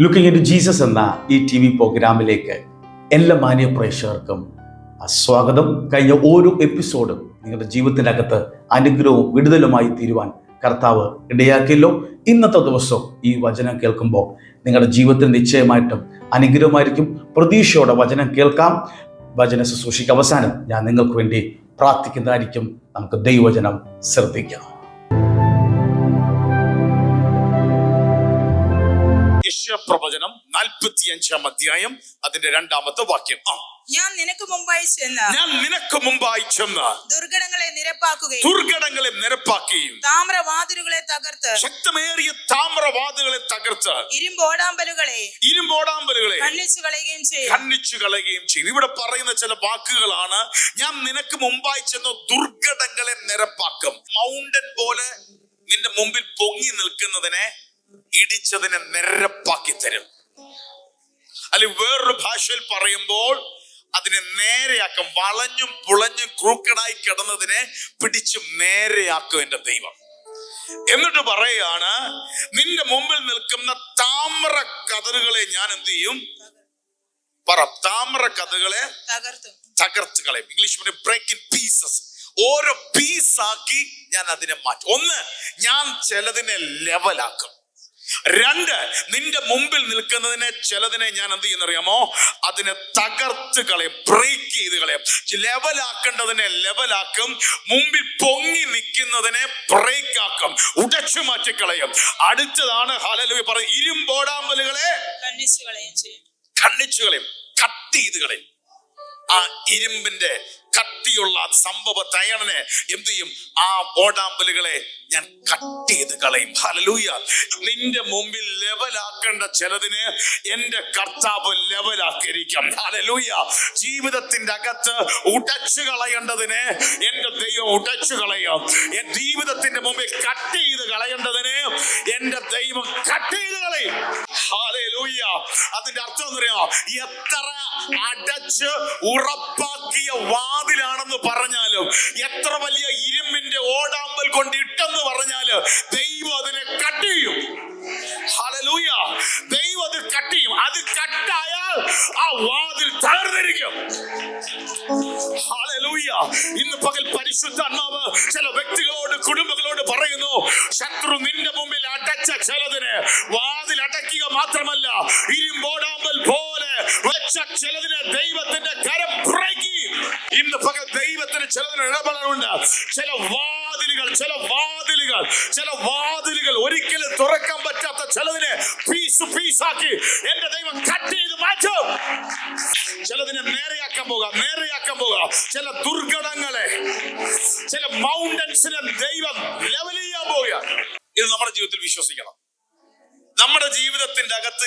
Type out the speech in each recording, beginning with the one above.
Looking in Jesus എന്ന ഈ T V പ്രോഗ്രാമിലേക്ക് എല്ലാ മാന്യ പ്രേക്ഷകർക്കും സ്വാഗതം. കഴിഞ്ഞ ഓരോ എപ്പിസോഡും നിങ്ങളുടെ ജീവിതത്തിനകത്ത് അനുഗ്രഹവും വിടുതലുമായി തീരുവാൻ കർത്താവ് ഇടയാക്കിയല്ലോ. ഇന്നത്തെ ദിവസം ഈ വചനം കേൾക്കുമ്പോൾ നിങ്ങളുടെ ജീവിതത്തിൽ നിശ്ചയമായിട്ടും അനുഗ്രഹമായിരിക്കും. പ്രതീക്ഷയോടെ വചനം കേൾക്കാം. വചന ശുശ്രൂഷയ്ക്ക് അവസാനം ഞാൻ നിങ്ങൾക്ക് വേണ്ടി പ്രാർത്ഥിക്കുന്നതായിരിക്കും. നമുക്ക് ദൈവവചനം ശ്രദ്ധിക്കാം. യശപ്രവചനം നാൽപ്പത്തിയഞ്ചാം അധ്യായം അതിന്റെ രണ്ടാമത്തെ വാക്യം. ആ. ഞാൻ നിനക്ക് മുമ്പായി ചെന്ന് ഞാൻ നിനക്ക് മുമ്പായി ചെന്ന് ദുർഘടങ്ങളെ നിരപ്പാക്കുകയും ദുർഘടങ്ങളെ നിരപ്പാക്കുകയും താമ്രവാതിലുകളെ തകർത്ത് ശക്തമേറിയ താമ്രവാതിലുകളെ തകർത്ത് ഇരുമ്പോടാമ്പലുകളെ ഇരുമ്പോടാമ്പലുകളെ കണ്ണിച്ചു കളയുകയും ചെയ്യും. ഖണ്ഡിച്ചു കളയുകയും ചെയ്യും. ഇവിടെ പറയുന്ന ചില വാക്കുകളാണ് ഞാൻ നിനക്ക് മുമ്പായി ചെന്ന ദുർഘടങ്ങളെ നിരപ്പാക്കും. മൗണ്ടൻ പോലെ നിന്റെ മുമ്പിൽ പൊങ്ങി നിൽക്കുന്നതിനെ ഇടിച്ചതിനെ നിരപ്പാക്കി തരും. അല്ലെങ്കിൽ വേറൊരു ഭാഷയിൽ പറയുമ്പോൾ അതിനെ നേരെയാക്കും. വളഞ്ഞും പുളഞ്ഞും ക്രൂക്കടായി കിടന്നതിനെ പിടിച്ചും നേരെയാക്കും എന്റെ ദൈവം. എന്നിട്ട് പറയാണ് നിന്റെ മുമ്പിൽ നിൽക്കുന്ന താമ്ര കതറുകളെ ഞാൻ എന്ത് ചെയ്യും? പറ താമ്ര കഥകളെ തകർത്തു. തകർത്ത് കളയും. ഇംഗ്ലീഷ് പറയും ബ്രേക്ക് ഇൻ പീസസ് ഓരോ പീസാക്കി ഞാൻ അതിനെ മാറ്റും. ഒന്ന് ഞാൻ ചിലതിനെ ലെവലാക്കും രണ്ട് നിന്റെ മുമ്പിൽ നിൽക്കുന്നതിനെ ചിലതിനെ ഞാൻ എന്ത് ചെയ്യുന്നറിയാമോ? അതിനെ തകർത്ത് കളയും ബ്രേക്ക് ചെയ്ത് കളയും. ലെവലാക്കേണ്ടതിനെ ലെവലാക്കും മുമ്പിൽ പൊങ്ങി നിൽക്കുന്നതിനെ ബ്രേക്ക് ആക്കും ഉടച്ചു മാറ്റിക്കളയും. അടുത്തതാണ് ഹലലു പറയും ഇരുമ്പോടാമ്പലുകളെ കണ്ണിച്ചു ഖണ്ഡിച്ചു കളയും കട്ട് ചെയ്ത് കളയും. ആ ഇരുമ്പിന്റെ കട്ടിയുള്ള സംഭവ തയ്യണനെ എന്ത് ചെയ്യും? ആ ഓടാമ്പലുകളെ ഞാൻ കട്ട് ചെയ്ത് കളയും. ഹലലൂയ നിന്റെ മുമ്പിൽ ലെവലാക്കേണ്ട ചിലതിന് എന്റെ കർത്താവ് ലെവലാക്കിയിരിക്കും ഹലലൂയ ജീവിതത്തിന്റെ അകത്ത് ഉടച്ചു കളയേണ്ടതിന് എന്റെ ദൈവം ഉടച്ചു കളയും. ജീവിതത്തിന്റെ മുമ്പിൽ കട്ട് ചെയ്ത് കളയേണ്ടതിന് എന്റെ ദൈവം കട്ട് ചെയ്ത് കളയും. ഹലലൂയ അതിന്റെ അർത്ഥം എന്ന് എത്ര അടച്ച് ഉറപ്പാക്കിയ വാതിലാണെന്ന് പറഞ്ഞാലും എത്ര വലിയ ഇരുമ്പിന്റെ ഓടാമ്പൽ കൊണ്ട് ഇട്ടെന്ന് പറഞ്ഞാൽ ദൈവം അതിനെ കട്ട് ചെയ്യും. ഹലലൂയ ദൈവം അത് കട്ട് ചെയ്യും. അത് കട്ടായാൽ ആ വാതിൽ തകർന്നിരിക്കും. ഹലലൂയ ഇന്ന് പകൽ പരിശുദ്ധാത്മാവ് ചില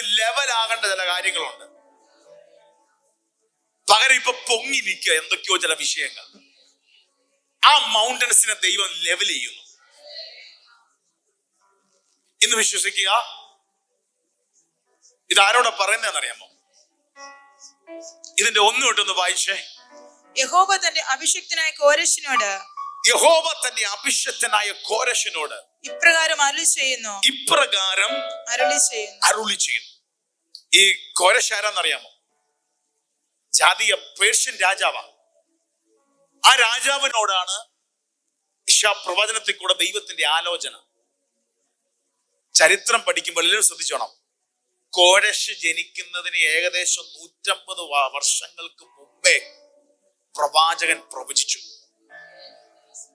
ലെവലാകേണ്ട ചില കാര്യങ്ങളുണ്ട്. പകരം ഇപ്പൊ പൊങ്ങി നിൽക്കുക എന്തൊക്കെയോ ചില വിഷയങ്ങൾ. ആ മൗണ്ടൻസിനെ ദൈവം ലെവൽ ചെയ്യുന്നു. ഇന്ന് വിശ്വസിക്കുക ഇതാരോടെ ആരോടെ പറയുന്നതെന്നറിയാമോ? ഇതിന്റെ ഒന്നും തൊട്ടൊന്ന് വായിച്ചേ. യഹോവ തന്റെ അഭിഷക്തനായ കോരശിനോട് യഹോവ തന്റെ അഭിഷക്തനായ കോരശിനോട് ഇപ്രകാരം അരുളി ചെയ്യുന്നു. ഇപ്രകാരം അരുളി ചെയ്യുന്നു. അരുളി ചെയ്യുന്നു. ഈ കോരശാരാന്നറിയാമോ ജാതീയ പേർഷ്യൻ രാജാവാ. ആ രാജാവിനോടാണ് ഇഷാ പ്രവചനത്തിൽ കൂടെ ദൈവത്തിന്റെ ആലോചന. ചരിത്രം പഠിക്കുമ്പോൾ എല്ലാവരും ശ്രദ്ധിച്ചോണം. കോരശ് ജനിക്കുന്നതിന് ഏകദേശം നൂറ്റമ്പത് വർഷങ്ങൾക്ക് മുമ്പേ പ്രവാചകൻ പ്രവചിച്ചു.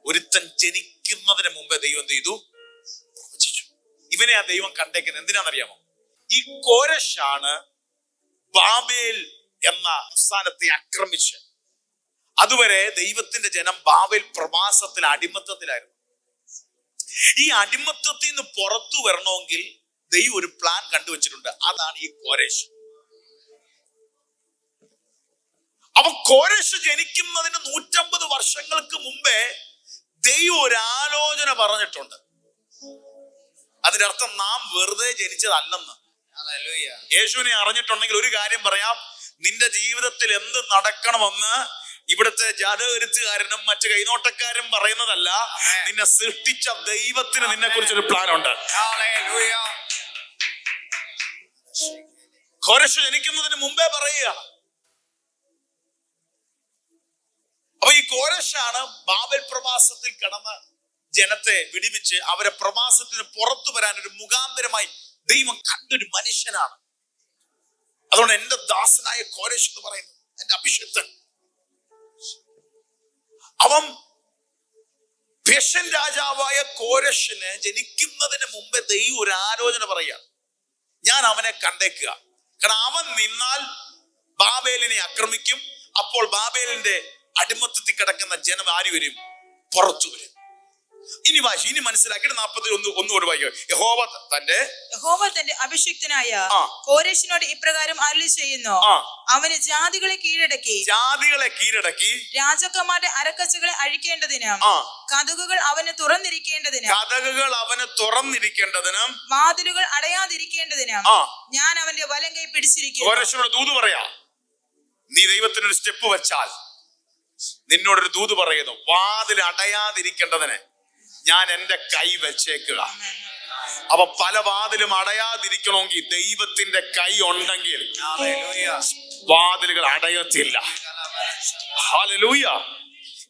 ഒരുത്തൻ ജനിക്കുന്നതിന് മുമ്പേ ദൈവം ചെയ്തു? പ്രവചിച്ചു. ഇവനെ ആ ദൈവം കണ്ടേക്കുന്നത് എന്തിനാണെന്നറിയാമോ? ഈ കോരശാണ് ബാബേൽ എന്ന സംസ്ഥാനത്തെ ആക്രമിച്ച് അതുവരെ ദൈവത്തിന്റെ ജനം ബാബേൽ പ്രവാസത്തിൽ അടിമത്തത്തിലായിരുന്നു. ഈ അടിമത്തത്തിൽ നിന്ന് പുറത്തു വരണമെങ്കിൽ ദൈവം ഒരു പ്ലാൻ കണ്ടുവച്ചിട്ടുണ്ട്. അതാണ് ഈ കോരേശ്. അപ്പൊ കോരേശ് ജനിക്കുന്നതിന് നൂറ്റമ്പത് വർഷങ്ങൾക്ക് മുമ്പേ ദൈവം ഒരു ആലോചന പറഞ്ഞിട്ടുണ്ട്. അതിന്റെ അർത്ഥം നാം വെറുതെ ജനിച്ചതല്ലെന്ന്. യേശുവിനെ അറിഞ്ഞിട്ടുണ്ടെങ്കിൽ ഒരു കാര്യം പറയാം. നിന്റെ ജീവിതത്തിൽ എന്ത് നടക്കണമെന്ന് ഇവിടുത്തെ ജാതകരുത്തുകാരനും മറ്റു കൈനോട്ടക്കാരും പറയുന്നതല്ല. നിന്നെ സൃഷ്ടിച്ച ദൈവത്തിന് നിന്നെ കുറിച്ചൊരു പ്ലാൻ ഉണ്ട്. കോരശ് ജനിക്കുന്നതിന് മുമ്പേ പറയുക. അപ്പൊ ഈ കോരശാണ് ബാബൽ പ്രവാസത്തിൽ കടന്ന് ജനത്തെ വിടിവിച്ച് അവരെ പ്രവാസത്തിന് പുറത്തു വരാൻ ഒരു മുഖാന്തരമായി ദൈവം കണ്ടൊരു മനുഷ്യനാണ്. അതുകൊണ്ട് എന്റെ ദാസനായ കോരേഷ് എന്ന് പറയുന്നത് എന്റെ അഭിഷക്തൻ. അവൻ പേഷ്യൻ രാജാവായ കോരശന് ജനിക്കുന്നതിന് മുമ്പേ ദൈവം ഒരു ആലോചന പറയുക ഞാൻ അവനെ കണ്ടേക്കുക. കാരണം അവൻ നിന്നാൽ ബാബേലിനെ ആക്രമിക്കും. അപ്പോൾ ബാബേലിന്റെ അടിമത്തത്തിൽ കിടക്കുന്ന ജനം ആര് വരും? പുറത്തു വരും. ഇനി വാശി ഇനി മനസ്സിലാക്കിയിട്ട് നാൽപ്പത്തി ഒന്ന് ഒന്നുകൂടെ കൂടെ യഹോവ തന്റെ യഹോവ തന്റെ അഭിഷിക്തനായ കോരേഷിനോട് കോരേശിനോട് ഇപ്രകാരം അരുളി ചെയ്യുന്നു. അവന് ജാതികളെ കീഴടക്കി. ജാതികളെ കീഴടക്കി. രാജാക്കന്മാരുടെ അരക്കച്ചകളെ അഴിക്കേണ്ടതിന്. കഥകുകൾ അവന് തുറന്നിരിക്കേണ്ടതിന്. കഥകുകൾ അവന് തുറന്നിരിക്കേണ്ടതിനും. വാതിലുകൾ അടയാതിരിക്കേണ്ടതിന്. ഞാൻ അവന്റെ വലം കൈ പിടിച്ചിരിക്കുന്നു. കോരേഷിനോട് ദൂത് പറയാ. നീ ദൈവത്തിനൊരു സ്റ്റെപ്പ് വെച്ചാൽ നിന്നോടൊരു ദൂത് പറയുന്നു. വാതിൽ അടയാതിരിക്കേണ്ടതിന്. ഞാൻ എന്റെ കൈ വെച്ചേക്കുക. അപ്പൊ പല വാതിലും അടയാതിരിക്കണമെങ്കിൽ ദൈവത്തിന്റെ കൈ ഉണ്ടെങ്കിൽ വാതിലുകൾ അടയത്തില്ല. ഹാലലൂയ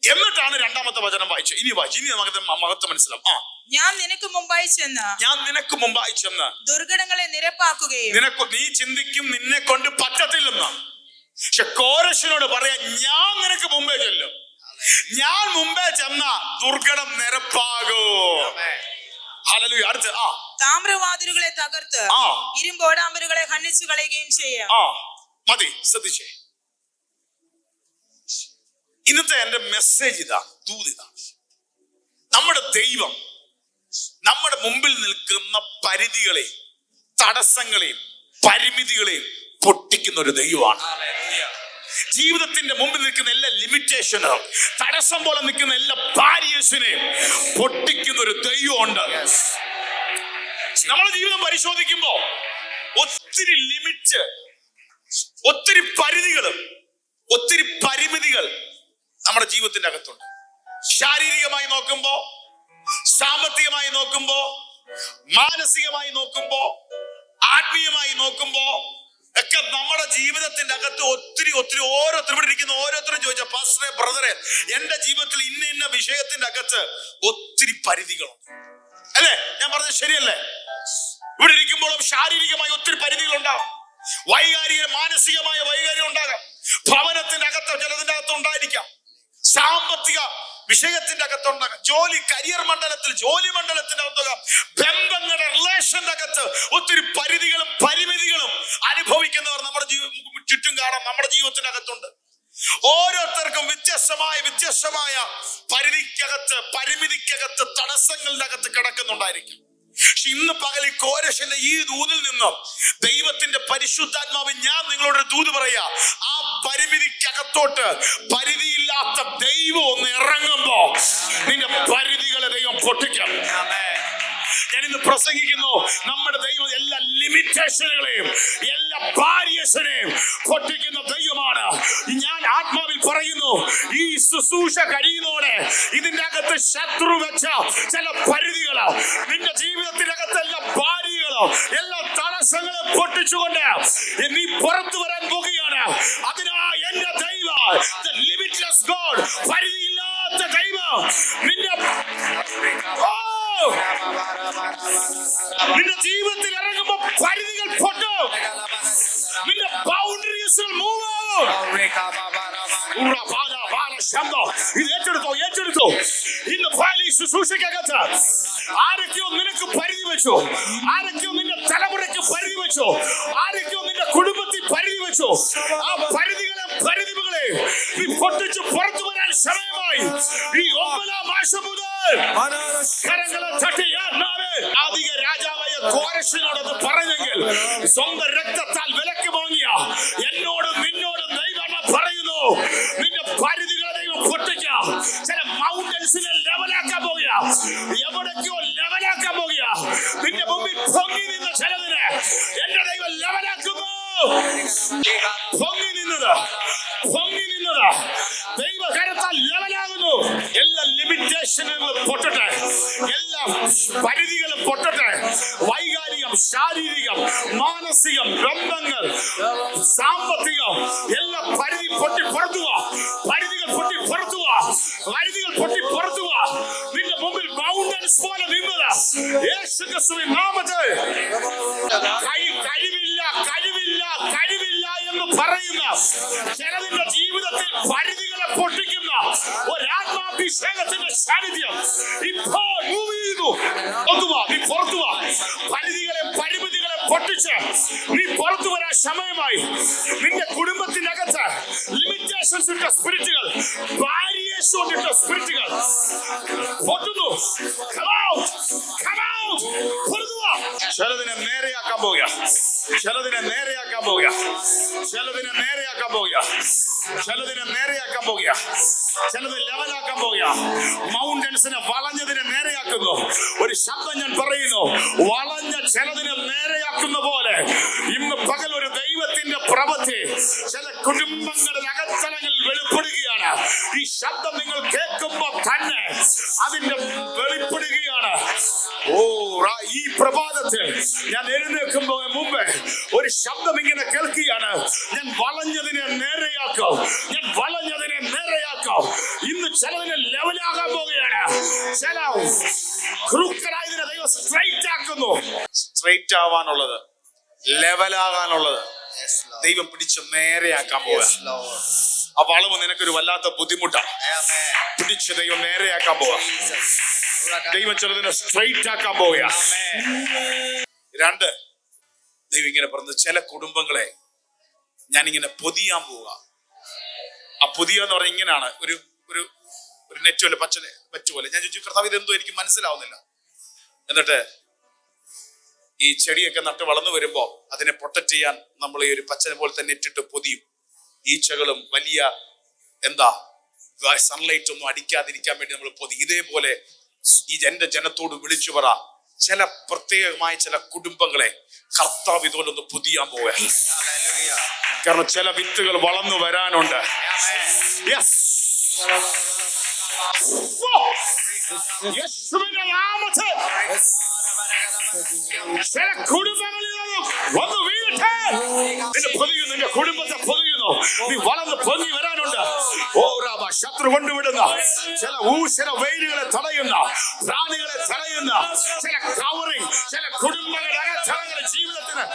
എന്നിട്ടാണ് രണ്ടാമത്തെ വചനം വായിച്ചത്. ഇനി വായിച്ചു ഇനി നമുക്ക് മഹത്വം മനസ്സിലാവും. ആ. ഞാൻ നിനക്ക് മുമ്പായി ചെന്ന് ഞാൻ നിനക്ക് മുമ്പായി ചെന്ന് ദുർഘടങ്ങളെ നിരപ്പാക്കുകയും നിനക്ക് നീ ചിന്തിക്കും നിന്നെ കൊണ്ട് പറ്റത്തില്ലെന്ന്. പക്ഷെ കോരശനോട് പറയാ ഞാൻ നിനക്ക് മുമ്പേ ചെല്ലും. ഞാൻ മുമ്പേ ചെന്ന ദുർഘടം നിരപ്പാകോ. അടുത്ത് ആ. താമ്രവാതിലുകളെ തകർത്ത് ആ. ഇരുമ്പോടാമ്പലുകളെ ഖണ്ഡിച്ചു കളയുകയും ചെയ്യാം. ആ. മതി ശ്രദ്ധിച്ചേ. ഇന്നത്തെ എന്റെ മെസ്സേജ് ഇതാ ദൂത് ഇതാ. നമ്മുടെ ദൈവം നമ്മുടെ മുമ്പിൽ നിൽക്കുന്ന പരിധികളെയും തടസ്സങ്ങളെയും പരിമിതികളെയും പൊട്ടിക്കുന്ന ഒരു ദൈവമാണ് ജീവിതത്തിന്റെ മുമ്പിൽ നിൽക്കുന്ന എല്ലാ ലിമിറ്റേഷനും തടസ്സം പോലെ നിൽക്കുന്ന എല്ലാ ബാരിയേഴ്സിനെയും പൊട്ടിക്കുന്ന ഒരു ദൈവമുണ്ട്. നമ്മുടെ ജീവിതം പരിശോധിക്കുമ്പോ ഒത്തിരി ലിമിറ്റ് ഒത്തിരി പരിധികളും ഒത്തിരി പരിമിതികൾ നമ്മുടെ ജീവിതത്തിന്റെ അകത്തുണ്ട്. ശാരീരികമായി നോക്കുമ്പോ സാമ്പത്തികമായി നോക്കുമ്പോ മാനസികമായി നോക്കുമ്പോ ആത്മീയമായി നോക്കുമ്പോ ഒക്കെ നമ്മുടെ ജീവിതത്തിന്റെ അകത്ത് ഒത്തിരി ഒത്തിരി ഓരോരുത്തരും ഇവിടെ ഇരിക്കുന്ന ഓരോരുത്തരും ചോദിച്ച പാസ്റ്ററെ ബ്രദറെ എന്റെ ജീവിതത്തിൽ ഇന്ന ഇന്ന വിഷയത്തിന്റെ അകത്ത് ഒത്തിരി പരിധികളുണ്ട്. അല്ലേ? ഞാൻ പറഞ്ഞത് ശരിയല്ലേ? ഇവിടെ ഇരിക്കുമ്പോഴും ശാരീരികമായി ഒത്തിരി പരിധികൾ വൈകാരിക മാനസികമായ വൈകാരികം ഉണ്ടാകാം. ഭവനത്തിന്റെ അകത്ത് ചിലതിന്റെ അകത്ത് ഉണ്ടായിരിക്കാം. സാമ്പത്തിക വിഷയത്തിന്റെ അകത്തുണ്ടാകാം. ജോലി കരിയർ മണ്ഡലത്തിൽ ജോലി മണ്ഡലത്തിന്റെ അകത്തുണ്ടാകാം. ബന്ധങ്ങളുടെ റിലേഷന്റെ അകത്ത് ഒത്തിരി പരിധികളും പരിമിതികളും അനുഭവിക്കുന്നവർ നമ്മുടെ ചുറ്റും കാണാം നമ്മുടെ ജീവിതത്തിന്റെ അകത്തുണ്ട്. ഓരോരുത്തർക്കും വ്യത്യസ്തമായ വ്യത്യസ്തമായ പരിധിക്കകത്ത് പരിമിതിക്കകത്ത് തടസ്സങ്ങളുടെ അകത്ത് കിടക്കുന്നുണ്ടായിരിക്കും. പക്ഷെ ഇന്ന് പകൽ ഈ കോരശന്റെ ഈ ദൂതിൽ നിന്നും ദൈവത്തിന്റെ പരിശുദ്ധാത്മാവ് ഞാൻ നിങ്ങളോട് ദൂത് പറയാ. ആ പരിമിതിക്കകത്തോട്ട് പരിധിയില്ലാത്ത ദൈവം ഒന്ന് ഇറങ്ങുമ്പോ നിന്റെ പരിധികളെ ദൈവം പൊട്ടിക്കും. ഞാൻ ഇന്ന് പ്രസംഗിക്കുന്നു. നമ്മുടെ ദൈവം എല്ലാ ലിമിറ്റേഷനുകളെയും എല്ലാ ബാരിയേഴ്സിനെയും പൊട്ടിക്കുന്ന ദൈവമാണ്. ഞാൻ ആത്മാവിൽ പറയുന്നു ഈ ശുശ്രൂഷ കഴിയുന്നോടെ ഇതിന്റെ അകത്ത് ശത്രു വെച്ച ചില പരിധികൾ നിന്റെ ജീവിതത്തിനകത്ത് എല്ലാ ബാരികളോ എല്ലാ തടസ്സങ്ങളും പൊട്ടിച്ചുകൊണ്ട് നീ പുറത്തു വരാൻ പോകുകയാണ് അതിനാ എന്റെ ദൈവം ലിമിറ്റ്ലെസ് ഗോഡ് പരിധിയില്ലാത്ത ദൈവം നിന്റെ നിന്റെ ജീവിതത്തിൽ ഇറങ്ങുമ്പോ പരിധികൾ പൊട്ടോ. നിന്റെ ബൗണ്ടറീസ് മൂവ് ഇത് ഏറ്റെടുത്തോ ഏറ്റെടുത്തോ. ഇന്ന് പാലി ശുശ്രൂഷക്കകത്ത് ആരൊക്കെയോ നിനക്ക് പരിധി വെച്ചു ആരൊക്കെയോ നിന്റെ തലമുറയ്ക്ക് പരിധി വെച്ചു ആരൊക്കെയോ നിന്റെ കുടുംബത്തിൽ പരിധി വെച്ചു ആ പരിധികളെ പരിധികളെ നീ പൊട്ടിച്ച് പുറത്തു ഈ ഒമ്പതാം മാസം മുതൽ കരങ്ങളെ തട്ടി ആത്മാവേ അധിക രാജാവായ കോരശനോടത് പറഞ്ഞെങ്കിൽ സ്വന്തം രക്തത്താൽ വിലക്ക് വാങ്ങിയ എന്നോടും നിന്നോടും ദൈവം പറയുന്നു. നിന്റെ പരിധികളെ ദൈവം പൊട്ടിക്ക ചില മൗണ്ടൻസിനെ ലെവലാക്കാൻ പോകുക. എവിടേക്കോ ലെവലാക്കാൻ പോകുക. നിന്റെ മുമ്പിൽ പൊങ്ങി നിന്ന ചിലതിനെ എന്റെ ദൈവം ലെവലാക്കുന്നു കഴിവില്ല കഴിവില്ല കഴിവില്ല എന്ന് പറയുന്ന ചിലതിന്റെ ജീവിതത്തിൽ പരിധികളെ പൊട്ടിക്കുന്ന ഒരാത്മാഭിഷേകത്തിന്റെ സാന്നിധ്യം ഇപ്പോൾ മൂവ് ചെയ്തു പുറത്തു വാ, നീ പുറത്തു വാ. പരിധികളെ പരിമിതികളെ പൊട്ടിച്ച് നീ പുറത്തു വരാൻ സമയമായി. നിന്റെ കുടുംബത്തിനകത്ത് ലിമിറ്റേഷൻസ് ഇട്ട സ്പിരിറ്റുകൾ ബാരിയേഴ്സ് കൊണ്ടിട്ട സ്പിരിറ്റുകൾ പൊട്ടുന്നു. ചിലതിനെ നേരെയാക്കാൻ പോവുക vai lá നിങ്ങൾ കേൾക്കുമ്പോ തന്നെ അതിന്റെ വെളിപ്പെടുകയാണ്. ഓ ഈ പ്രഭാതത്തിൽ ഞാൻ എഴുന്നേൽക്കുമ്പോ മുമ്പ് ഒരു ശബ്ദം ഇങ്ങനെ കേൾക്കുകയാണ്. ഞാൻ വളഞ്ഞതിനെ നേരെയാക്കും. ഞാൻ വളഞ്ഞതിനെ നേരെയാക്കും. ഇന്ന് ചിലതിനെ ലെവലാകാൻ പോവുകയാണ്. ചില ക്രൂക്കരായതിനെ ദൈവം സ്ട്രൈറ്റ് ആക്കുന്നു. സ്ട്രൈറ്റ് ആവാനുള്ളത് ലെവലാകാനുള്ളത് ദൈവം പിടിച്ച് നേരെയാക്കാൻ പോവുക ആ വളവ് നിനക്കൊരു വല്ലാത്ത ബുദ്ധിമുട്ടാണ്. പിടിച്ച് ദൈവം നേരെയാക്കാൻ പോവാ. ദൈവം ചിലതിനെ സ്ട്രൈറ്റ് ആക്കാൻ പോവുക രണ്ട് ദൈവം ഇങ്ങനെ പറഞ്ഞ ചില കുടുംബങ്ങളെ ഞാനിങ്ങനെ പൊതിയാൻ പോവുക ആ പൊതിയ എന്ന് പറഞ്ഞാൽ ഇങ്ങനെയാണ്. ഒരു ഒരു ഒരു നെറ്റ് പോലെ പച്ച പറ്റു പോലെ. ഞാൻ ചോദിച്ചു കർത്താവ് ഇതെന്തോ എനിക്ക് മനസ്സിലാവുന്നില്ല. എന്നിട്ട് ഈ ചെടിയൊക്കെ നട്ട് വളർന്നു വരുമ്പോ അതിനെ പ്രൊട്ടക്ട് ചെയ്യാൻ നമ്മൾ ഈ ഒരു പച്ചനെ പോലത്തെ നെറ്റിട്ട് പൊതിയും. ഈച്ചകളും വലിയ എന്താ സൺലൈറ്റ് ഒന്നും അടിക്കാതിരിക്കാൻ വേണ്ടി നമ്മൾ പോയി ഇതേപോലെ ഈ എന്റെ ജനത്തോട് വിളിച്ചു പറ. ചില പ്രത്യേകമായ ചില കുടുംബങ്ങളെ കർത്താവ് ഇതുപോലൊന്ന് പുതിയാൻ പോവുക കാരണം ചില വിത്തുകൾ വളർന്നു വരാനുണ്ട്. ചില കുടുംബങ്ങളിൽ വന്ന് വീഴട്ടെ നിന്നെ പൊതിയും നിന്റെ കുടുംബത്തെ പൊതിയുന്നു നീ വളർന്ന് പൊങ്ങി വരാനുണ്ട് ഓരാമ ശത്രു കൊണ്ടുവിടുന്ന ചില ഊശര വെയിലുകളെ തടയുന്ന പ്രാണികളെ തടയുന്ന ചില കവറിംഗ് ചില കുടുംബങ്ങളുടെ അകത്തരങ്ങളുടെ ജീവിതത്തിന്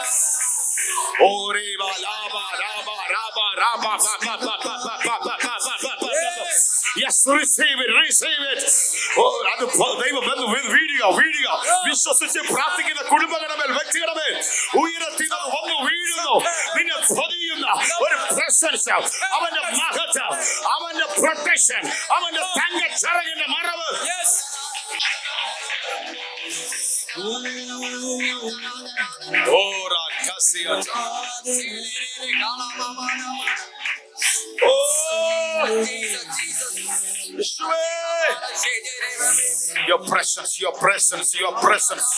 ഓരേ ലാഭ ലാഭ ലാഭ ലാഭ ലാഭ Yes, receive it, receive it. Oh, അത് ദൈവം എന്ന് വീഴുക വീഴുക. വിശ്വസിച്ച് പ്രാർത്ഥിക്കുന്ന കുടുംബങ്ങളുടെ മേൽ വ്യക്തികളുടെ മേൽ ഉയരത്തിൽ നിന്ന് വന്ന് വീഴുന്നു. നിന്നെ പൊതിയുന്ന ഒരു പ്രസൻസ് അവന്റെ മഹത്വം അവന്റെ പ്രൊട്ടക്ഷൻ അവന്റെ തങ്ക ചിറകിന്റെ മറവ്. ഓ presence, your presence, your presence.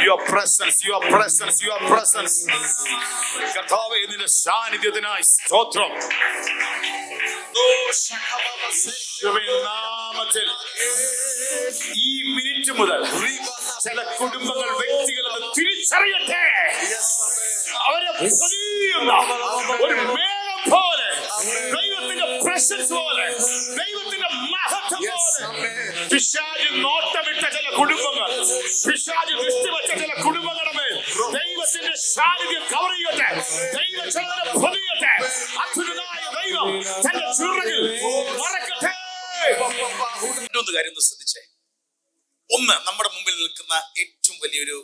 Your presence, your presence, your presence. കർത്താവേ നിന്റെ സാന്നിധ്യത്തിനായി സ്തോത്രം നാമത്തിൽ ഈ മിനിറ്റ് മുതൽ ചില കുടുംബങ്ങൾ വ്യക്തികൾ അത് തിരിച്ചറിയട്ടെ അവരെ ഒരു മേഘം പോലെ ദൈവത്തിന്റെ പ്രസൻസ് പോലെ പോലെ പിശാജ് നോട്ടമിട്ട ചില കുടുംബങ്ങൾ പിശാജ് ദൃഷ്ടി വെച്ച ചില കുടുംബങ്ങളുടെ മേൽ ദൈവത്തിന്റെ സാന്നിധ്യം കവർ ചെയ്യട്ടെ. ദൈവ ചിലരെ പൊതിയട്ടെ. അത്ഭുതനായ ദൈവം തന്റെ ചുരുണയിൽ മറക്കട്ടെ. രണ്ടൊന്ന് കാര്യം ഒന്ന് ശ്രദ്ധിച്ചേ. ഒന്ന് നമ്മുടെ മുമ്പിൽ നിൽക്കുന്ന ഏറ്റവും വലിയൊരു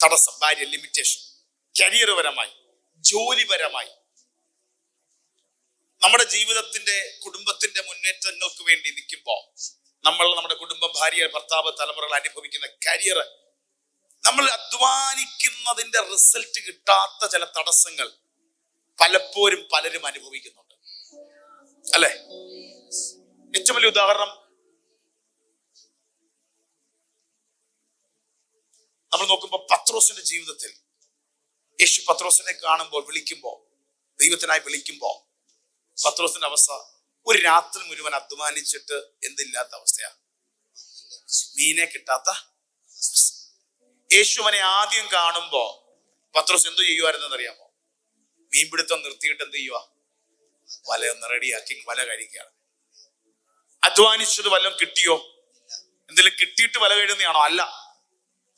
തടസ്സം ഭാര്യ ലിമിറ്റേഷൻ കരിയർ പരമായി ജോലിപരമായി നമ്മുടെ ജീവിതത്തിന്റെ കുടുംബത്തിന്റെ മുന്നേറ്റങ്ങൾക്ക് വേണ്ടി നിൽക്കുമ്പോൾ നമ്മൾ നമ്മുടെ കുടുംബം ഭാര്യ ഭർത്താവ് തലമുറകൾ അനുഭവിക്കുന്ന കരിയർ നമ്മൾ അധ്വാനിക്കുന്നതിന്റെ റിസൾട്ട് കിട്ടാത്ത ചില തടസ്സങ്ങൾ പലപ്പോഴും പലരും അനുഭവിക്കുന്നുണ്ട്. അല്ലെ? ഏറ്റവും വലിയ ഉദാഹരണം നമ്മൾ നോക്കുമ്പോൾ പത്രോസിന്റെ ജീവിതത്തിൽ യേശു പത്രോസിനെ കാണുമ്പോൾ വിളിക്കുമ്പോൾ ദൈവത്തിനായി വിളിക്കുമ്പോൾ പത്രോസിന്റെ അവസ്ഥ. ഒരു രാത്രി മുഴുവൻ അധ്വാനിച്ചിട്ട് എന്തില്ലാത്ത അവസ്ഥയാ? മീനെ കിട്ടാത്ത. യേശുവനെ ആദ്യം കാണുമ്പോ പത്രോസ് എന്തു ചെയ്യുമായിരുന്നെന്ന് അറിയാമോ? മീൻപിടുത്തം നിർത്തിയിട്ട് എന്ത് ചെയ്യുക വലയൊന്ന് റെഡിയാക്കി വല കഴിക്കുകയാണ്. അധ്വാനിച്ചത് വല്ലതും കിട്ടിയോ? എന്തെങ്കിലും കിട്ടിയിട്ട് വല കഴിയുന്നതാണോ അല്ല.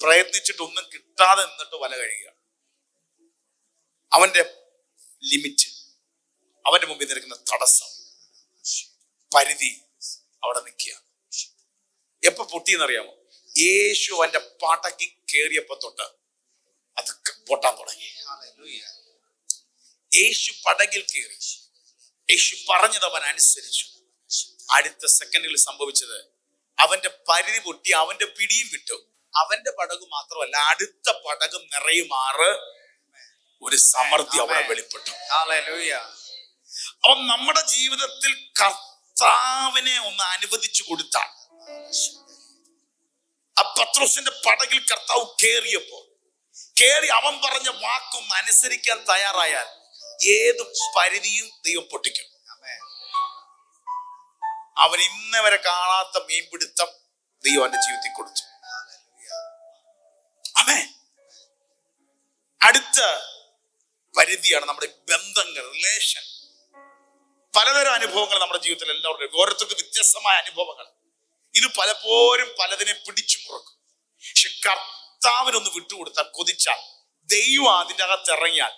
പ്രയത്നിച്ചിട്ട് ഒന്നും കിട്ടാതെ നിന്നിട്ട് വല കഴിയുകയാണ് അവന്റെ ലിമിറ്റ്. അവന്റെ മുമ്പിൽ നിൽക്കുന്ന തടസ്സം. പരിധി അവിടെ നിൽക്കുക. എപ്പോ പൊട്ടിയെന്നറിയാമോ? യേശു അവന്റെ പാട്ടക്കി കേറിയപ്പോ തൊട്ട് അത് പൊട്ടാൻ തുടങ്ങി. യേശു പടകിൽ കയറി യേശു പറഞ്ഞത് അവൻ അനുസരിച്ചു. അടുത്ത സെക്കൻഡിൽ സംഭവിച്ചത് അവന്റെ പരിധി പൊട്ടി അവന്റെ പിടിയും വിട്ടു. അവന്റെ പടക് മാത്രമല്ല അടുത്ത പടകും നിറയുമാറ്. ഒരു സമൃദ്ധി അവിടെ വെളിപ്പെട്ടു. അവൻ നമ്മുടെ ജീവിതത്തിൽ കർത്താവിനെ ഒന്ന് അനുവദിച്ചു കൊടുത്താൽ ആ പത്രോസിന്റെ പടകിൽ കർത്താവ് കേറിയപ്പോ കേറി അവൻ പറഞ്ഞ വാക്കൊന്ന് അനുസരിക്കാൻ തയ്യാറായാൽ ഏത് പരിധിയും ദൈവം പൊട്ടിക്കും. അവൻ ഇന്നവരെ കാണാത്ത മീൻപിടുത്തം ദൈവം അവന്റെ ജീവിതത്തിൽ കൊടുത്തു. അമേ അടുത്ത പരിധിയാണ് നമ്മുടെ ബന്ധങ്ങൾ റിലേഷൻ പലതരം അനുഭവങ്ങൾ നമ്മുടെ ജീവിതത്തിൽ എല്ലാവരുടെയും ഓരോരുത്തർക്ക് വ്യത്യസ്തമായ അനുഭവങ്ങൾ. ഇത് പലപ്പോഴും പലതിനെ പിടിച്ചു മുറക്കും. പക്ഷെ കർത്താവിനൊന്ന് വിട്ടുകൊടുത്താൽ കൊതിച്ചാൽ ദൈവം അതിന്റെ അകത്ത് ഇറങ്ങിയാൽ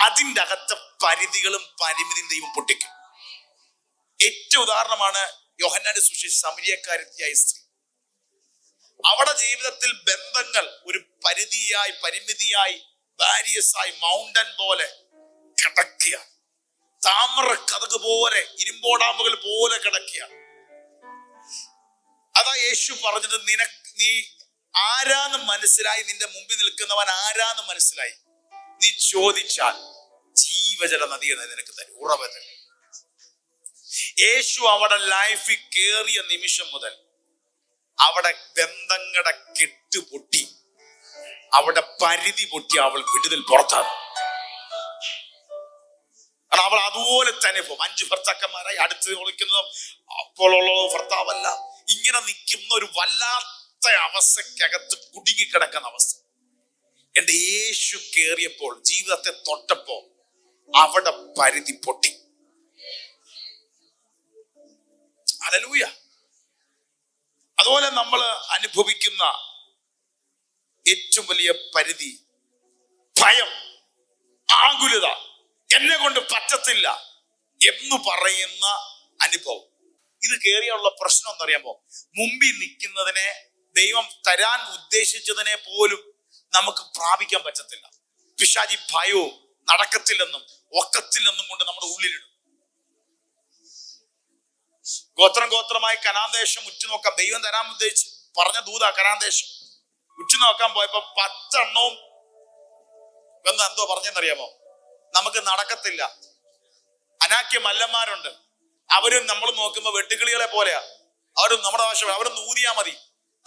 അതിന്റെ അകത്തെ പരിധികളും പരിമിതിയും ദൈവം പൊട്ടിക്കും. ഏറ്റവും ഉദാഹരണമാണ് യോഹന്നാന്റെ സുശേഷ സമരിയക്കാരത്തിയായ സ്ത്രീ. അവിടെ ജീവിതത്തിൽ ബന്ധങ്ങൾ ഒരു പരിധിയായി പരിമിതിയായി ബാരിയസായി മൗണ്ടൻ പോലെ കിടക്കുക താമര കഥക് പോലെ ഇരുമ്പോടാമ്പുകൾ പോലെ കിടക്കുക. അതാ യേശു പറഞ്ഞത് നിന നീ ആരാന്ന് മനസ്സിലായി? നിന്റെ മുമ്പിൽ നിൽക്കുന്നവൻ ആരാന്ന് മനസ്സിലായി? നീ ചോദിച്ചാൽ ജീവജല നദി എന്ന് നിനക്ക് തരും. ഉറവ യേശു അവിടെ ലൈഫിൽ കേറിയ നിമിഷം മുതൽ അവിടെ ബന്ധങ്ങളുടെ കെട്ടുപൊട്ടി അവിടെ പരിധി പൊട്ടി അവൾ വിടുതൽ പുറത്താണ് കാരണം അവൾ അതുപോലെ തന്നെ പോകും അഞ്ച് ഭർത്താക്കന്മാരായി അടുത്ത് ഒളിക്കുന്നതും അപ്പോഴുള്ള ഭർത്താവല്ല. ഇങ്ങനെ നിൽക്കുന്ന ഒരു വല്ലാത്ത അവസ്ഥക്കകത്ത് കുടുങ്ങിക്കിടക്കുന്ന അവസ്ഥ. എന്റെ യേശു കേറിയപ്പോൾ ജീവിതത്തെ തൊട്ടപ്പോ അവിടെ പരിധി പൊട്ടി. അലലൂയ അതുപോലെ നമ്മൾ അനുഭവിക്കുന്ന ഏറ്റവും വലിയ പരിധി ഭയം ആകുലത. എന്നെ കൊണ്ട് പറ്റത്തില്ല എന്ന് പറയുന്ന അനുഭവം. ഇത് കേറിയുള്ള പ്രശ്നം എന്നറിയാമോ? മുമ്പിൽ നിൽക്കുന്നതിനെ ദൈവം തരാൻ ഉദ്ദേശിച്ചതിനെ പോലും നമുക്ക് പ്രാപിക്കാൻ പറ്റത്തില്ല. പിശാജി ഭയവും നടക്കത്തില്ലെന്നും ഒക്കത്തില്ലെന്നും കൊണ്ട് നമ്മുടെ ഉള്ളിലിടും. ഗോത്രം ഗോത്രമായി കനാന്തേശം ഉറ്റുനോക്കാം ദൈവം തരാൻ ഉദ്ദേശിച്ച് പറഞ്ഞ ദൂത കനാന്തേശം ഉറ്റുനോക്കാൻ പോയപ്പോ പത്തെണ്ണവും എന്ന് എന്തോ പറഞ്ഞെന്നറിയാമോ? നമുക്ക് നടക്കത്തില്ല. അനാക്യ മല്ലന്മാരുണ്ട്. അവരും നമ്മൾ നോക്കുമ്പോ വെട്ടുകിളികളെ പോലെയാ. അവരും നമ്മുടെ ഭാഷ അവരും ഊതിയാ മതി.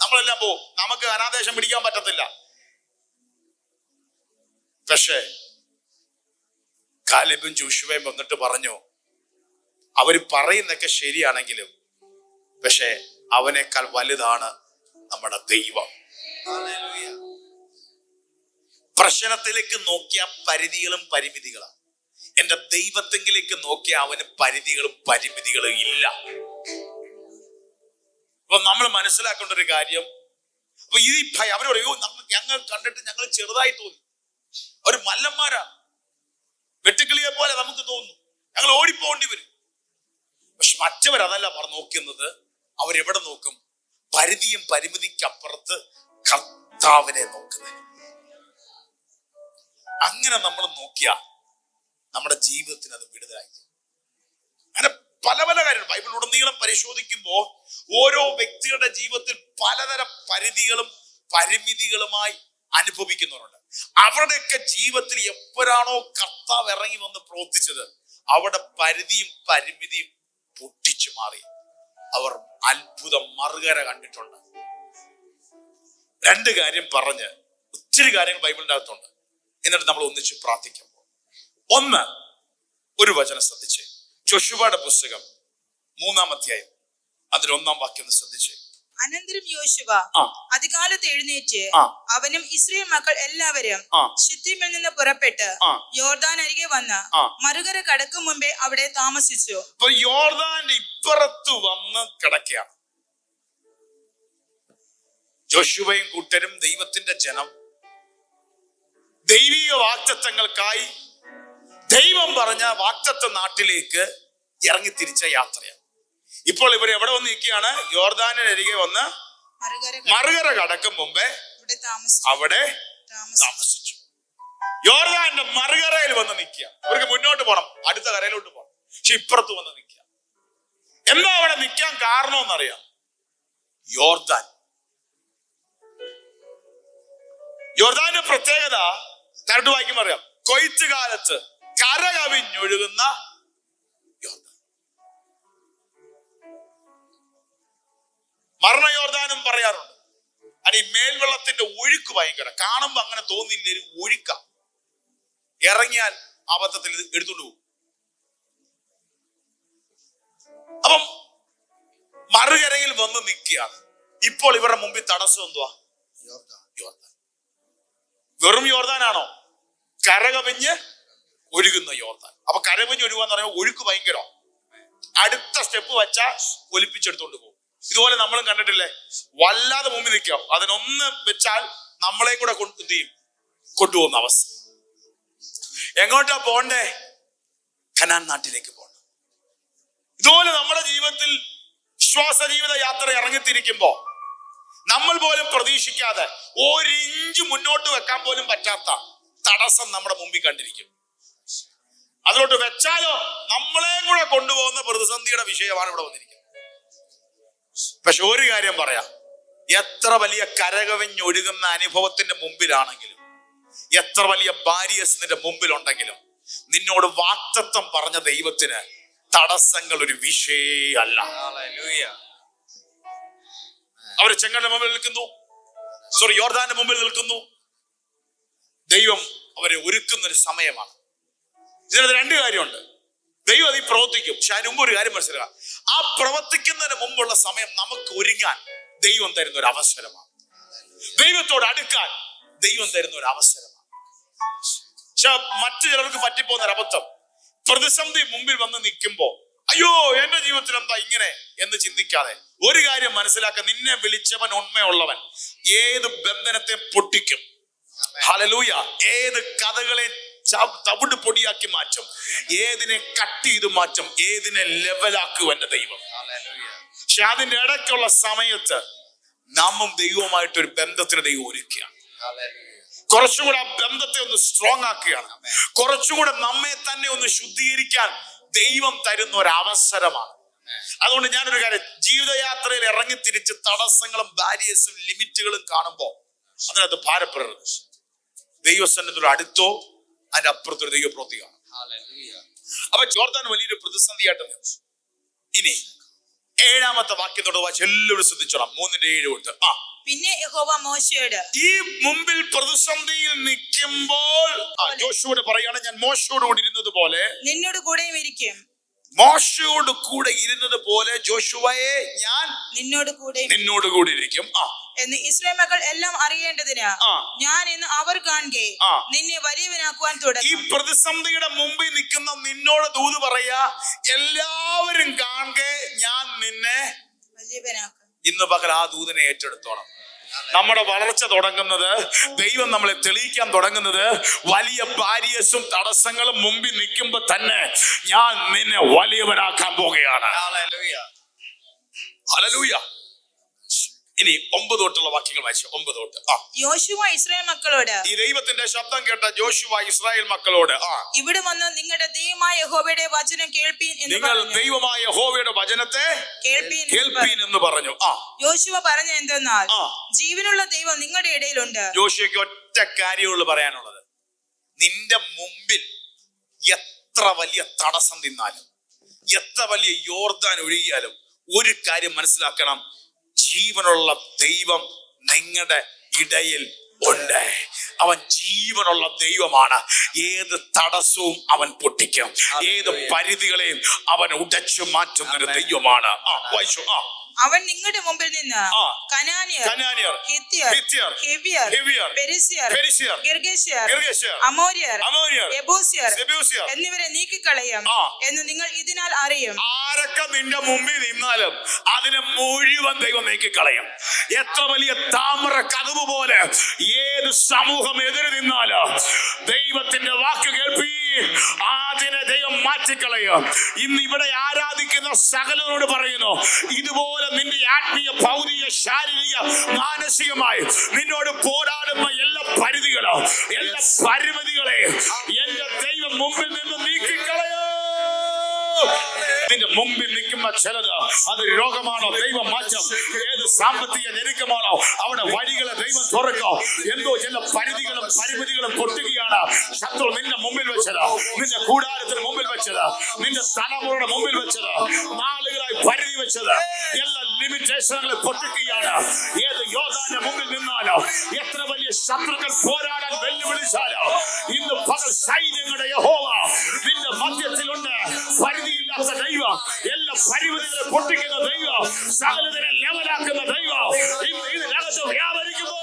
നമ്മളെല്ലാം പോവും. നമുക്ക് അനാദേശം പിടിക്കാൻ പറ്റത്തില്ല. പക്ഷേ കാലിബും ജോഷുവയും വന്നിട്ട് പറഞ്ഞു അവർ പറയുന്നൊക്കെ ശരിയാണെങ്കിലും പക്ഷെ അവനേക്കാൾ വലുതാണ് നമ്മുടെ ദൈവം. പ്രശ്നത്തിലേക്ക് നോക്കിയ പരിധികളും പരിമിതികളാണ്. എന്റെ ദൈവത്തെങ്കിലേക്ക് നോക്കിയ അവന് പരിധികളും പരിമിതികളും ഇല്ല. അപ്പൊ നമ്മൾ മനസ്സിലാക്കേണ്ട ഒരു കാര്യം അപ്പൊ ഈ ഭയം അവരോട് അയ്യോ ഞങ്ങൾ കണ്ടിട്ട് ഞങ്ങൾ ചെറുതായി തോന്നി. അവർ മല്ലന്മാരാ വെട്ടുക്കിളിയെ പോലെ നമുക്ക് തോന്നുന്നു. ഞങ്ങൾ ഓടിപ്പോണ്ടി വരും. പക്ഷെ മറ്റവർ അതല്ല പറഞ്ഞു നോക്കുന്നത്. അവരെവിടെ നോക്കും? പരിധിയും പരിമിതിക്കപ്പുറത്ത് കർത്താവിനെ നോക്കുന്നത്. അങ്ങനെ നമ്മൾ നോക്കിയാൽ നമ്മുടെ ജീവിതത്തിന് അത് വിടുതലായി അങ്ങനെ പല പല കാര്യങ്ങൾ ബൈബിൾ ഉടനീളം പരിശോധിക്കുമ്പോൾ ഓരോ വ്യക്തികളുടെ ജീവിതത്തിൽ പലതരം പരിധികളും പരിമിതികളുമായി അനുഭവിക്കുന്നവരുണ്ട്. അവരുടെയൊക്കെ ജീവിതത്തിൽ എപ്പോഴാണോ കർത്താവ് ഇറങ്ങി വന്ന് പ്രവർത്തിച്ചത് അവിടെ പരിധിയും പരിമിതിയും പൊട്ടിച്ചു മാറി. അവർ അത്ഭുതം മറുകര കണ്ടിട്ടുണ്ട്. രണ്ട് കാര്യം പറഞ്ഞ് ഒത്തിരി കാര്യങ്ങൾ ബൈബിളിന്റെ അകത്തുണ്ട് എന്നിട്ട് നമ്മൾ ഒന്നിച്ച് പ്രാർത്ഥിക്കുമ്പോൾ ഒന്ന് ഒരു വചനം ശ്രദ്ധിച്ച്. ജോഷുവയുടെ പുസ്തകം മൂന്നാം അധ്യായം അതിൽ ഒന്നാം വാക്യം ഒന്ന് ശ്രദ്ധിച്ച്. അനന്തരം യോശുവ അധികാലത്ത് എഴുന്നേറ്റ് അവനും ഇസ്രയേൽ മക്കൾ എല്ലാവരും ശുദ്ധിമിൽ നിന്ന് പുറപ്പെട്ട് യോർദാൻ അരികെ വന്ന് മറുകര കടക്കും മുമ്പേ അവിടെ താമസിച്ചു. അപ്പൊ യോർദാൻ ഇപ്പുറത്ത് വന്ന് കിടക്കുകയാണ് ജോഷുവയും കൂട്ടരും ദൈവത്തിന്റെ ജനം. ദൈവിക വാക്തത്വങ്ങൾക്കായി ദൈവം പറഞ്ഞ വാക്തത്വ നാട്ടിലേക്ക് ഇറങ്ങി തിരിച്ച യാത്രയാണ്. ഇപ്പോൾ ഇവർ എവിടെ വന്ന് നിൽക്കുകയാണ്? യോർദാനിനരികെ വന്ന് മറുകര കടക്കും മുമ്പേ അവിടെ താമസിച്ചു. യോർദാന്റെ മറുകരയിൽ വന്ന് നിൽക്കുക. ഇവർക്ക് മുന്നോട്ട് പോകണം അടുത്ത കരയിലോട്ട് പോകണം പക്ഷെ ഇപ്പുറത്ത് വന്ന് നിൽക്കുക. എന്താ അവിടെ നിൽക്കാൻ കാരണമെന്നറിയാം? യോർദാൻ. യോർദാന്റെ പ്രത്യേകത കരട് വായിക്കുമ്പോൾ അറിയാം കൊയ്ത്ത് കാലത്ത് കര കവിഞ്ഞൊഴുകുന്ന യോർദാൻ. മരണ യോർദാനും പറയാറുണ്ട്. ഈ മേൽവെള്ളത്തിന്റെ ഒഴുക്ക് ഭയങ്കര. കാണുമ്പോ അങ്ങനെ തോന്നില്ല ഒരു ഒഴുക്ക. ഇറങ്ങിയാൽ അബദ്ധത്തിൽ ഇത് എടുത്തുകൊണ്ട് പോകും. അപ്പം മറുകരയിൽ വന്ന് നിൽക്കുകയാണ്. ഇപ്പോൾ ഇവരുടെ മുമ്പിൽ തടസ്സം എന്തുവാ? യോർദാൻ. വെറും യോർദാനാണോ? കരകവിഞ്ഞ് ഒഴുകുന്ന യോർദാൻ അപ്പൊ കരകവിഞ്ഞ് ഒഴുകുക എന്ന് പറയുമ്പോൾ ഒഴുക്ക് ഭയങ്കരം അടുത്ത സ്റ്റെപ്പ് വെച്ചാൽ ഒലിപ്പിച്ചെടുത്തോണ്ട് പോകും. ഇതുപോലെ നമ്മളും കണ്ടിട്ടില്ലേ? വല്ലാതെ മുമ്പിൽ നിൽക്കാം അതിനൊന്ന് വെച്ചാൽ നമ്മളെയും കൂടെ കൊണ്ട് ചെയ്യും? കൊണ്ടുപോകുന്ന അവസ്ഥ. എങ്ങോട്ടാ പോണ്ടേ ഖനാൻ നാട്ടിലേക്ക് പോകണം ഇതുപോലെ നമ്മുടെ ജീവിതത്തിൽ വിശ്വാസ ജീവിത യാത്ര ഇറങ്ങിത്തിരിക്കുമ്പോ നമ്മൾ പോലും പ്രതീക്ഷിക്കാതെ ഒരിഞ്ച് മുന്നോട്ട് വെക്കാൻ പോലും പറ്റാത്ത തടസ്സം നമ്മുടെ മുമ്പിൽ കണ്ടിരിക്കും. അതിലോട്ട് വെച്ചാലോ നമ്മളെയും കൂടെ കൊണ്ടുപോകുന്ന പ്രതിസന്ധിയുടെ വിഷയമാണ് ഇവിടെ വന്നിരിക്കുന്നത്. പക്ഷെ ഒരു കാര്യം പറയാം. എത്ര വലിയ കരകവിഞ്ഞൊഴുകുന്ന അനുഭവത്തിന്റെ മുമ്പിലാണെങ്കിലും എത്ര വലിയ ബാരിയസ് നിന്റെ മുമ്പിലുണ്ടെങ്കിലും നിന്നോട് വാക്തത്വം പറഞ്ഞ ദൈവത്തിന് തടസ്സങ്ങൾ ഒരു വിഷയല്ല. അവർ ചെങ്കലിന്റെ മുമ്പിൽ നിൽക്കുന്നു. സോറി യോർദാന്റെ മുമ്പിൽ നിൽക്കുന്നു. ദൈവം അവരെ ഒരുക്കുന്ന ഒരു സമയമാണ്. ഇതിനകത്ത് രണ്ട് കാര്യമുണ്ട്. ദൈവം അതിൽ പ്രവർത്തിക്കും. പക്ഷെ അതിന് മുമ്പ് ഒരു കാര്യം മനസ്സിലാക്കുക. ആ പ്രവർത്തിക്കുന്നതിന് മുമ്പുള്ള സമയം നമുക്ക് ഒരുങ്ങാൻ ദൈവം തരുന്ന ഒരു അവസരമാണ്. ദൈവത്തോട് അടുക്കാൻ ദൈവം തരുന്ന ഒരു അവസരമാണ്. പക്ഷെ മറ്റു ചിലർക്ക് പറ്റിപ്പോകുന്ന ഒരു അബദ്ധം. പ്രതിസന്ധി മുമ്പിൽ വന്ന് നിൽക്കുമ്പോ അയ്യോ എന്റെ ജീവിതത്തിൽ എന്താ ഇങ്ങനെ? എന്ന് ചിന്തിക്കാതെ ഒരു കാര്യം മനസ്സിലാക്കാൻ നിന്നെ വിളിച്ചവൻ ഉണ്മയുള്ളവൻ. ഏത് ബന്ധനത്തെ പൊട്ടിക്കും. ഹലലൂയ ഏത് കഥകളെ തവിട് പൊടിയാക്കി മാറ്റും ഏതിനെ കട്ട് ചെയ്ത് മാറ്റും ഏതിനെ ലെവലാക്കും എന്റെ ദൈവം. പക്ഷെ അതിന്റെ ഇടയ്ക്കുള്ള സമയത്ത് നാമും ദൈവവുമായിട്ട് ഒരു ബന്ധത്തിന് ദൈവം ഒരുക്കുകയാണ്. കുറച്ചും കുറച്ചുകൂടെ ആ ബന്ധത്തെ ഒന്ന് സ്ട്രോങ് ആക്കുകയാണ്. കുറച്ചുകൂടെ നമ്മെ തന്നെ ഒന്ന് ശുദ്ധീകരിക്കാൻ ദൈവം തരുന്ന ഒരു അവസരമാണ്. അതുകൊണ്ട് ഞാനൊരു കാര്യം ജീവിതയാത്രയിൽ ഇറങ്ങി തിരിച്ച് തടസ്സങ്ങളും ബാരിയേഴ്സും ലിമിറ്റുകളും കാണുമ്പോ അതിനകത്ത് ഭാരപ്പെടരുത് ദൈവസന്നിധിയുടെ അടുത്തോ അതിന്റെ അപ്പുറത്തൊരു ദൈവ പ്രവൃത്തിയാണ് Hallelujah. അപ്പൊ ജോർദാൻ വലിയൊരു പ്രതിസന്ധിയായിട്ട് നിന്നു ഇനി ഏഴാമത്തെ വാക്യത്തോട് വായിച്ച് എല്ലാവരും ശ്രദ്ധിച്ചോളാം. മൂന്നിന്റെ ഏഴ് തൊട്ട്. ആ. പിന്നെ യഹോവ മോശയോട് ഈ മുമ്പിൽ പ്രതിസന്ധിയിൽ നിൽക്കുമ്പോൾ ജോഷുവോട് പറയാണ് ഞാൻ മോശയോട് കൂടി ഇരുന്നത് പോലെ നിന്നോട് കൂടെയും ഇരിക്കും. മോശയോട് കൂടെ ഇരുന്നത് പോലെ ജോഷുവയെ ഞാൻ നിന്നോട് കൂടെ നിന്നോട് കൂടി ഇരിക്കും. ആ. എന്ന് ഇസ്രായേൽ മക്കൾ എല്ലാം അറിയേണ്ടതിന് ഞാൻ ഇന്ന് അവർ കാണുകയെ. നിന്നെ വലിയവനാക്കുവാൻ തുടങ്ങി. ഈ പ്രതിസന്ധിയുടെ മുമ്പിൽ നിൽക്കുന്ന നിന്നോട് ദൂത് പറയാ എല്ലാവരും കാണുക ഞാൻ നിന്നെ വലിയവനാക്കും. ഇന്ന് പകൽ ആ ദൂതനെ ഏറ്റെടുത്തോണം. നമ്മുടെ വളർച്ച തുടങ്ങുന്നത് ദൈവം നമ്മളെ തെളിയിക്കാൻ തുടങ്ങുന്നത് വലിയ ബാരിയസും തടസ്സങ്ങളും മുമ്പിൽ നിൽക്കുമ്പോ തന്നെ ഞാൻ നിന്നെ വലിയവനാക്കാൻ പോകുകയാണ് Hallelujah. ഇനി ഒമ്പത് തൊട്ടുള്ള വാക്യങ്ങൾ വായിച്ചു. ഒമ്പത് തൊട്ട്. ആ. യോശുവ ഇസ്രായേൽ മക്കളോട്. ഈ ദൈവത്തിന്റെ ശബ്ദം കേട്ട ജോഷുവ ഇസ്രായേൽ മക്കളോട്. ആ. ഇവിടെ വന്ന് നിങ്ങളുടെ ദൈവമായ യഹോവയുടെ വചനം കേൾപ്പീൻ എന്ന് നിങ്ങൾ ദൈവമായ യഹോവയുടെ വചനത്തെ കേൾപ്പീൻ കേൾപ്പീൻ. എന്ന് പറഞ്ഞു. ആ. യോശുവ പറഞ്ഞു എന്തെന്നാൽ. ജീവനുള്ള ദൈവം നിങ്ങളുടെ ഇടയിലുണ്ട്. യോശുവയ്ക്ക് ഒറ്റ കാര്യമുള്ളൂ പറയാനുള്ളത്. നിന്റെ മുമ്പിൽ എത്ര വലിയ തടസ്സം നിന്നാലും എത്ര വലിയ യോർദാൻ ഒഴുകിയാലും ഒരു കാര്യം മനസ്സിലാക്കണം. ജീവനുള്ള ദൈവം നിങ്ങളുടെ ഇടയിൽ ഉണ്ട്. അവൻ ജീവനുള്ള ദൈവമാണ്. ഏത് തടസ്സവും അവൻ പൊട്ടിക്കും. ഏത് പരിധികളെയും അവൻ ഉടച്ചു മാറ്റുന്ന ഒരു ദൈവമാണ്. ആ വായിച്ചു ആ. അവൻ നിങ്ങളുടെ മുമ്പിൽ നിന്ന് കനാനിയർ കനാനിയർ ഹിത്യർ ഹിത്യർ, ഹിവിയർ ഹിവിയർ, പെരിസ്യർ പെരിസ്യർ, ഗിർഗേശ്യർ ഗിർഗേശ്യർ, അമോര്യർ അമോര്യർ, യെബൂസ്യർ സെബൂസ്യർ. എന്നിവരെ നീക്കിക്കളയും. എന്ന് നിങ്ങൾ ഇതിനാൽ അറിയും ആരൊക്കെ നിന്റെ മുമ്പിൽ നിന്നാലും അതിനെ മുഴുവൻ ദൈവം നീക്കിക്കളയും എത്ര വലിയ താമര കഥവ് പോലെ ഏത് സമൂഹം എതിര് നിന്നാലും ദൈവത്തിന്റെ വാക്ക് കേൾപ്പീ അതിനെ ദൈവം മാറ്റിക്കളയുക ഇന്ന് ഇവിടെ ആരാധിക്കുന്ന സകലനോട് പറയുന്നു ഇതുപോലെ നിന്റെ ആത്മീയ ഭൗതിക ശാരീരിക മാനസികമായി നിന്നോട് പോരാടുന്ന എല്ലാ പരിധികളോ എല്ലാ പരിമിതികളെ എന്റെ ദൈവം മുമ്പിൽ നിന്ന് നീക്കിക്കളയോ. നിന്റെ മുമ്പിൽ നിൽക്കുന്ന ചിലത് അത് രോഗമാണോ? ദൈവം മാറ്റം. ഏത് സാമ്പത്തിക ഞെരുക്കമാണോ? അവിടെ വഴികളെ ദൈവം തുറക്കോ. എന്തോ ചില പരിധികളും പരിമിതികളും പൊട്ടുകയാണ്. ശത്രു നിന്റെ മുമ്പിൽ വെച്ചത്. നിന്റെ കൂടാരത്തിന് മുമ്പിൽ വെച്ചത്. നിന്റെ തലമുറയുടെ മുമ്പിൽ വെച്ചത്. നാളുകളായി പരിധി വെച്ചത്. എല്ലാ ലിമിറ്റേഷനുകളെ പൊട്ടിക്കുകയാണ് ഏത് യോധാന്റെ മുമ്പിൽ നിന്നാലോ? എത്ര വലിയ ശത്രുക്കൾ പോരാടാൻ വെല്ലുവിളിച്ചാലോ? ഇന്ന് പകൽ പൊട്ടിക്കുന്ന ദൈവം സകലതിനെ ലെവലാക്കുന്ന ദൈവം. ഇതിനകത്ത് വ്യാപരിക്കുമോ?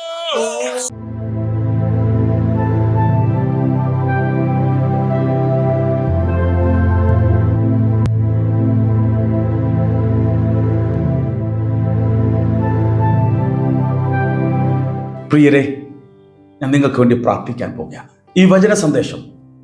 പ്രിയരെ ഞാൻ നിങ്ങൾക്ക് വേണ്ടി പ്രാർത്ഥിക്കാൻ പോവുകയാണ്. ഈ വചന സന്ദേശം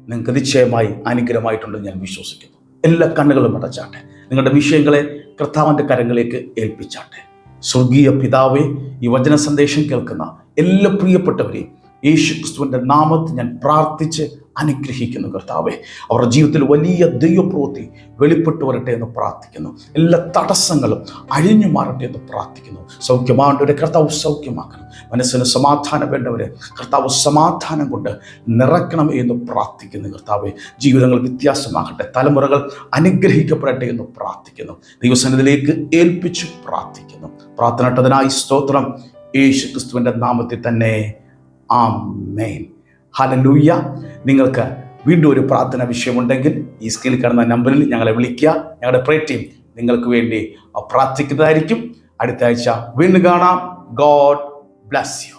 നിങ്ങൾക്ക് നിശ്ചയമായി അനുഗ്രഹമായിട്ടുണ്ടെന്ന് ഞാൻ വിശ്വസിക്കുന്നു. എല്ലാ കണ്ണുകളും അടച്ചാട്ടെ. നിങ്ങളുടെ വിഷയങ്ങളെ കർത്താവിന്റെ കരങ്ങളിലേക്ക് ഏൽപ്പിച്ചാട്ടെ. സ്വർഗീയ പിതാവെ ഈ വചന സന്ദേശം കേൾക്കുന്ന എല്ലാ പ്രിയപ്പെട്ടവരെയും യേശു ക്രിസ്തുവിന്റെ നാമത്തിൽ ഞാൻ പ്രാർത്ഥിച്ച് അനുഗ്രഹിക്കുന്നു കർത്താവെ. അവരുടെ ജീവിതത്തിൽ വലിയ ദൈവപ്രവൃത്തി വെളിപ്പെട്ടു വരട്ടെ എന്ന് പ്രാർത്ഥിക്കുന്നു. എല്ലാ തടസ്സങ്ങളും അഴിഞ്ഞു മാറട്ടെ എന്ന് പ്രാർത്ഥിക്കുന്നു. സൗഖ്യമാണ്ടവരെ കർത്താവ് സൗഖ്യമാക്കണം. മനസ്സിന് സമാധാനം വേണ്ടവരെ കർത്താവ് സമാധാനം കൊണ്ട് നിറക്കണം എന്ന് പ്രാർത്ഥിക്കുന്നു കർത്താവെ. ജീവിതങ്ങൾ വ്യത്യാസമാകട്ടെ. തലമുറകൾ അനുഗ്രഹിക്കപ്പെടട്ടെ എന്ന് പ്രാർത്ഥിക്കുന്നു. ദൈവസന്നിധിയിലേക്ക് ഏൽപ്പിച്ചു പ്രാർത്ഥിക്കുന്നു. പ്രാർത്ഥനട്ടതിനായി സ്തോത്രം. യേശു ക്രിസ്തുവിന്റെ നാമത്തിൽ തന്നെ. ആമേൻ. ഹലലൂയ്യ നിങ്ങൾക്ക് വീണ്ടും ഒരു പ്രാർത്ഥന വിഷയമുണ്ടെങ്കിൽ ഈ സ്ക്രീനിൽ കാണുന്ന നമ്പറിൽ ഞങ്ങളെ വിളിക്കുക. ഞങ്ങളുടെ പ്രേ ടീം നിങ്ങൾക്ക് വേണ്ടി പ്രാർത്ഥിക്കുന്നതായിരിക്കും. അടുത്ത ആഴ്ച വീണ്ടും കാണാം. God bless you